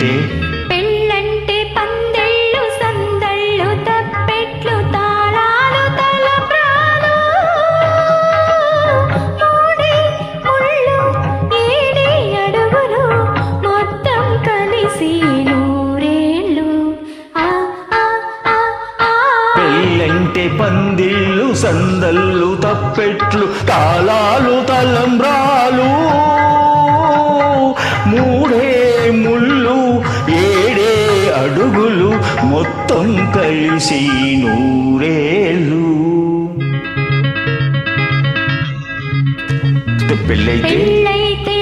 పెళ్ళంటే? పెళ్ళంటే పందెళ్ళు సందళ్ళు తప్పెట్లు తాళాలు తలబ్రాలు మూడే ముళ్ళు ఏడే అడుగులు మొత్తం కలిసి నూరేళ్ళు. ఆ పెళ్ళంటే పందిళ్ళు సందళ్ళు తప్పెట్లు తాళాలు తలంబ్రాలు కలిసి నూరేళ్ళు పెళ్ళైతే? పెళ్ళైతే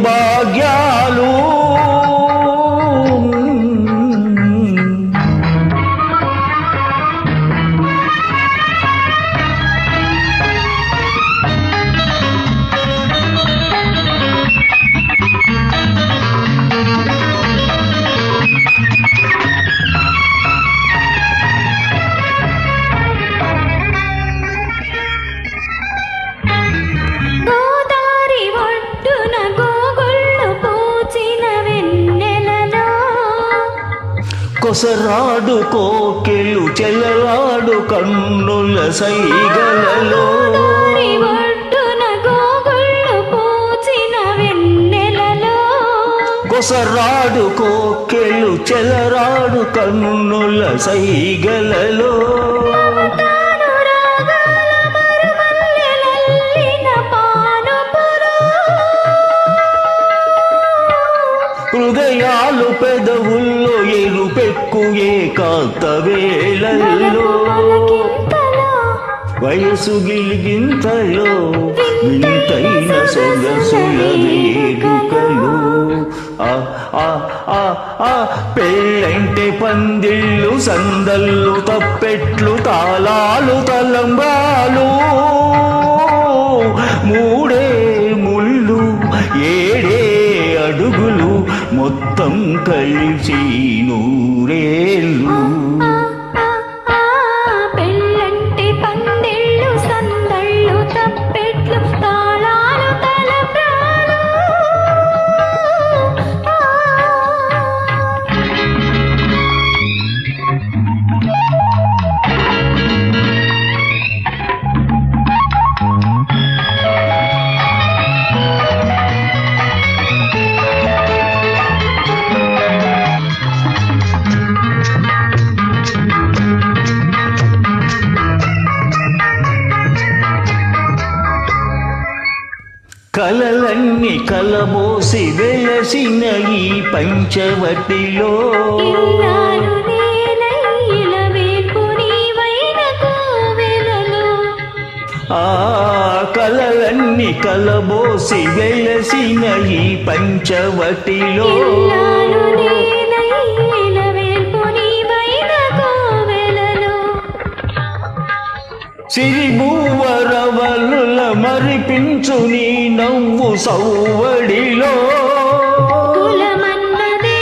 Bye. కొసరాడు కోకెలు చెలలాడు కన్నుల సైగలలో. కొసరాడు కోకెలు చెలరాడు కన్నుల సైగలలో. హృదయాలు పెదవుల్లో ఎరుపెక్కు ఏకాంత వేళల్లో వయసు గిలిగింతలో వింతైన సొగసుల వేడుకలు ఆ ఆ ఆ ఆ పెళ్ళంటే పందిళ్ళు సందళ్ళు తప్పెట్లు తాళాలు తలంబాలు మూడే అడుగులు మొత్తం కలిసి నూరేళ్ళు. కలలన్నీ కలబోసి వెలసిన ఈ పంచవటిలో. ఆ కలలన్నీ కలబోసి వెలసిన ఈ పంచవటిలో. ఇల్లాలు మరిపించు నీ నవ్వు సౌవడిలో కులమన్నదే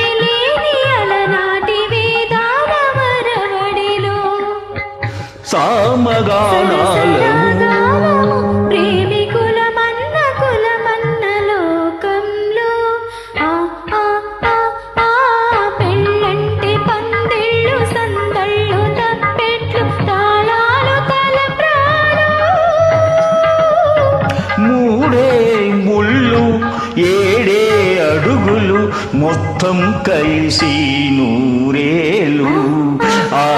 ఏడే అడుగులు మొత్తం కలిసి నూరేలు ఆ